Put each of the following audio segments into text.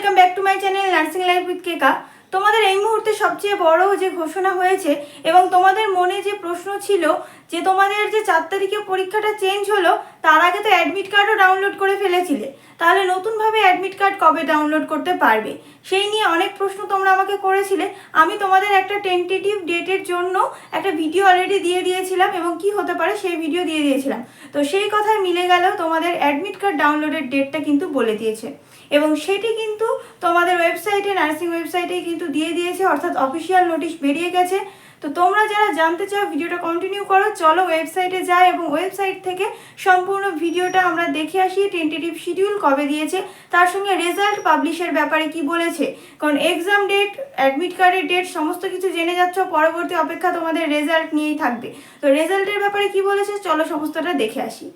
Welcome back to my channel nursing life with Keka তোমাদের এই মুহূর্তে সবচেয়ে বড় যে ঘোষণা হয়েছে এবং তোমাদের মনে যে প্রশ্ন ছিল যে তোমাদের যে চার তারিখে পরীক্ষাটা চেঞ্জ হলো, তার আগে তো অ্যাডমিট কার্ডও ডাউনলোড করে ফেলেছিলে। তাহলে নতুনভাবে অ্যাডমিট কার্ড কবে ডাউনলোড করতে পারবে? সেই নিয়ে অনেক প্রশ্ন তোমরা আমাকে করেছিলে। আমি তোমাদের একটা টেন্টেটিভ ডেটের জন্য একটা ভিডিও অলরেডি দিয়ে দিয়েছিলাম এবং কি হতে পারে সেই ভিডিও দিয়ে দিয়েছিলাম। তো সেই কথায় মিলে গেলেও তোমাদের অ্যাডমিট কার্ড ডাউনলোডের ডেটটা কিন্তু বলে দিয়েছে। এবং সেটি কিন্তু তোমাদের ওয়েবসাইটে নার্সিং ওয়েবসাইটে কিন্তু দিয়ে দিয়েছে, অর্থাৎ অফিসিয়াল নোটিশ বেরিয়ে গেছে। তো তোমরা যারা জানতে চাও ভিডিওটা কন্টিনিউ করো, চলো ওয়েবসাইটে যাই এবং ওয়েবসাইট থেকে সম্পূর্ণ ভিডিওটা আমরা দেখে আসি টেন্টেটিভ শিডিউল কবে দিয়েছে, তার সঙ্গে রেজাল্ট পাবলিশের ব্যাপারে কি বলেছে। কারণ এক্সাম ডেট অ্যাডমিট কার্ডের ডেট সমস্ত কিছু জেনে যাচ্ছ, পরবর্তী অপেক্ষা তোমাদের রেজাল্ট নিয়েই থাকবে। তো রেজাল্টের ব্যাপারে কি বলেছে, চলো সমস্তটা দেখে আসি।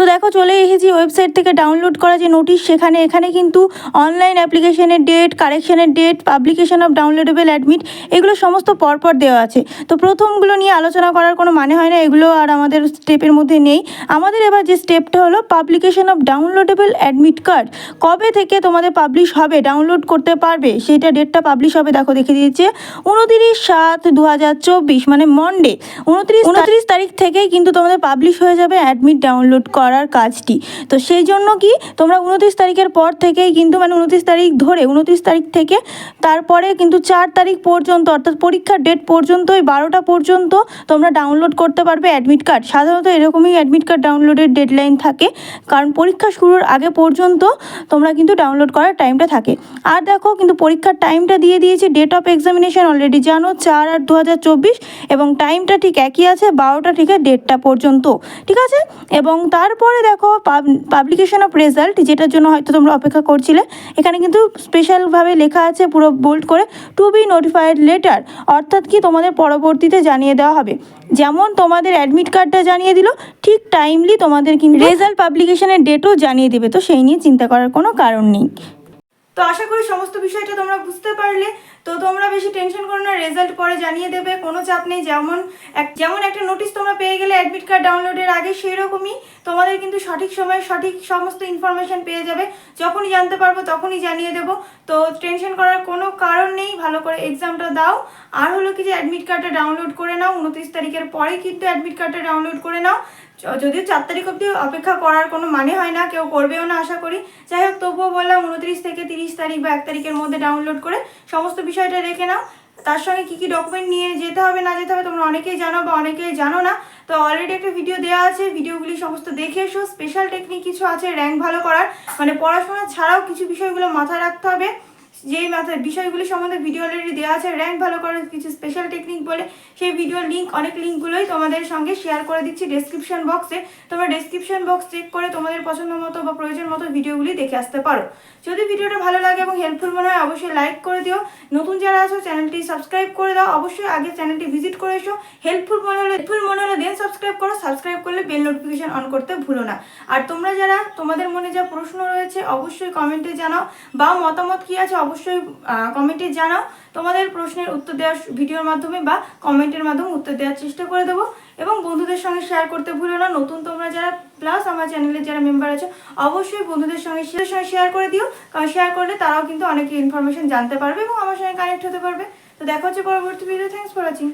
তো দেখো চলে এসেছি ওয়েবসাইট থেকে ডাউনলোড করা যে নোটিশ সেখানে, এখানে কিন্তু অনলাইন অ্যাপ্লিকেশনের date কারেকশনের date publication of downloadable admit এগুলো সমস্ত পরপর দেওয়া আছে। তো প্রথমগুলো নিয়ে আলোচনা করার কোনো মানে হয় না, এগুলো আর আমাদের স্টেপের মধ্যে নেই। আমাদের এবার যে স্টেপটা হলো publication of downloadable admit card কবে থেকে তোমাদের পাবলিশ হবে ডাউনলোড করতে পারবে? সেইটা ডেটটা পাবলিশ হবে, দেখো দেখে দিয়েছে, উনতিরিশ সাত দু মানে মন্ডে উনত্রিশ উনত্রিশ তারিখ থেকেই কিন্তু তোমাদের পাবলিশ হয়ে যাবে অ্যাডমিট ডাউনলোড করার কাজটি। তো সেই জন্য কি তোমরা উনত্রিশ তারিখের পর থেকেই কিন্তু মানে উনত্রিশ তারিখ ধরে, উনত্রিশ তারিখ থেকে তারপরে কিন্তু চার তারিখ পর্যন্ত অর্থাৎ পরীক্ষার ডেট পর্যন্ত ওই বারোটা পর্যন্ত তোমরা ডাউনলোড করতে পারবে অ্যাডমিট কার্ড সাধারণত এরকমই অ্যাডমিট কার্ড ডাউনলোডের ডেডলাইন থাকে। কারণ পরীক্ষা শুরুর আগে পর্যন্ত তোমরা কিন্তু ডাউনলোড করার টাইমটা থাকে। আর দেখো কিন্তু পরীক্ষার টাইমটা দিয়ে দিয়েছে ডেট অফ এক্সামিনেশন অলরেডি জানো চার আট দু এবং টাইমটা ঠিক একই আছে, বারোটা থেকে ডেটটা পর্যন্ত। ঠিক আছে? এবং তারপরে দেখো পাবলিকেশন অফ রেজাল্ট যেটার জন্য হয়তো তোমরা অপেক্ষা করছিলে। এখানে কিন্তু স্পেশালভাবে লেখা আছে পুরো বোল্ড করে টু বি নোটিফাইড লেটার অর্থাৎ কি তোমাদের পরবর্তীতে জানিয়ে দেওয়া হবে। যেমন তোমাদের অ্যাডমিট কার্ডটা জানিয়ে দিল, ঠিক টাইমলি তোমাদের কিন্তু রেজাল্ট পাবলিকেশনের ডেটও জানিয়ে দেবে। তো সেই নিয়ে চিন্তা করার কোনো কারণ নেই। তো আশা করি সমস্ত বিষয়টা তোমরা বুঝতে পারলে। তো তোমরা বেশি টেনশন করো না রেজাল্ট পরে জানিয়ে দেবে, কোনো চাপ নেই। যেমন যেমন একটা নোটিশ তোমরা পেয়ে গেলে অ্যাডমিট কার্ড ডাউনলোডের আগে সেই রকমই তোমাদের কিন্তু সঠিক সময়ে সঠিক সমস্ত ইনফরমেশন পেয়ে যাবে। যখনই জানতে পারব তখনই জানিয়ে দেবো। তো টেনশন করার কোনো কারণ নেই, ভালো করে এক্সামটা দাও। আর হলো কি যে অ্যাডমিট কার্ডটা ডাউনলোড করে নাও, উনত্রিশ তারিখের পরেই কিন্তু অ্যাডমিট কার্ডটা ডাউনলোড করে নাও। যদিও চার তারিখ অবধি অপেক্ষা করার কোনো মানে হয় না, কেউ করবেও না আশা করি। যাই হোক, তবুও বললাম, উনত্রিশ থেকে তিরিশ তারিখ বা এক তারিখের মধ্যে ডাউনলোড করে সমস্ত বিষয়টা রেখে নাও। তার সঙ্গে কি কি ডকুমেন্ট নিয়ে যেতে হবে, না যেতে হবে তোমরা অনেকেই জানো বা অনেকেই জানো না। তো অলরেডি একটা ভিডিও দেওয়া আছে ভিডিওগুলি সমস্ত দেখে এসো। স্পেশাল টেকনিক কিছু আছে র্যাঙ্ক ভালো করার। মানে পড়াশোনা ছাড়াও কিছু বিষয়গুলো মাথায় রাখতে হবে। যেই মাথায় বিষয়গুলি সম্বন্ধে ভিডিও অলরেডি দেওয়া আছে র্যাঙ্ক ভালো করার কিছু স্পেশাল টেকনিক বলে সেই ভিডিওর লিঙ্ক অনেক লিঙ্কগুলোই তোমাদের সঙ্গে শেয়ার করে দিচ্ছি ডেসক্রিপশন বক্সে তোমরা ডেসক্রিপশন বক্স চেক করে তোমাদের পছন্দ মতো বা প্রয়োজন মতো ভিডিওগুলি দেখে আসতে পারো। যদি ভিডিওটা ভালো লাগে এবং হেল্পফুল মনে হয়, অবশ্যই লাইক করে দিও। নতুন যারা আছো চ্যানেলটি সাবস্ক্রাইব করে দাও। অবশ্যই আগে চ্যানেলটি ভিজিট করে এসো। হেল্পফুল মনে হলে হেল্পফুল মনে হলে সাবস্ক্রাইব করো সাবস্ক্রাইব করলে বেল নোটিফিকেশন অন করতে ভুলো না। আর তোমরা যারা তোমাদের মনে যা প্রশ্ন রয়েছে, অবশ্যই কমেন্টে জানাও, বা মতামত কি আছে অবশ্যই কমেন্টে জানাও। তোমাদের প্রশ্নের উত্তর দেওয়ার ভিডিওর মাধ্যমে বা কমেন্টের মাধ্যমে উত্তর দেওয়ার চেষ্টা করে দেবো। এবং বন্ধুদের সঙ্গে শেয়ার করতে ভুলো না। নতুন তোমরা যারা প্লাস আমার চ্যানেলের যারা মেম্বার আছে, অবশ্যই বন্ধুদের সঙ্গে সঙ্গে শেয়ার করে দিও। কারণ শেয়ার করলে তারাও কিন্তু অনেক ইনফরমেশন জানতে পারবে এবং আমার সঙ্গে কানেক্ট হতে পারবে। তো দেখা হচ্ছে পরবর্তী ভিডিও থ্যাংকস ফর ওয়াচিং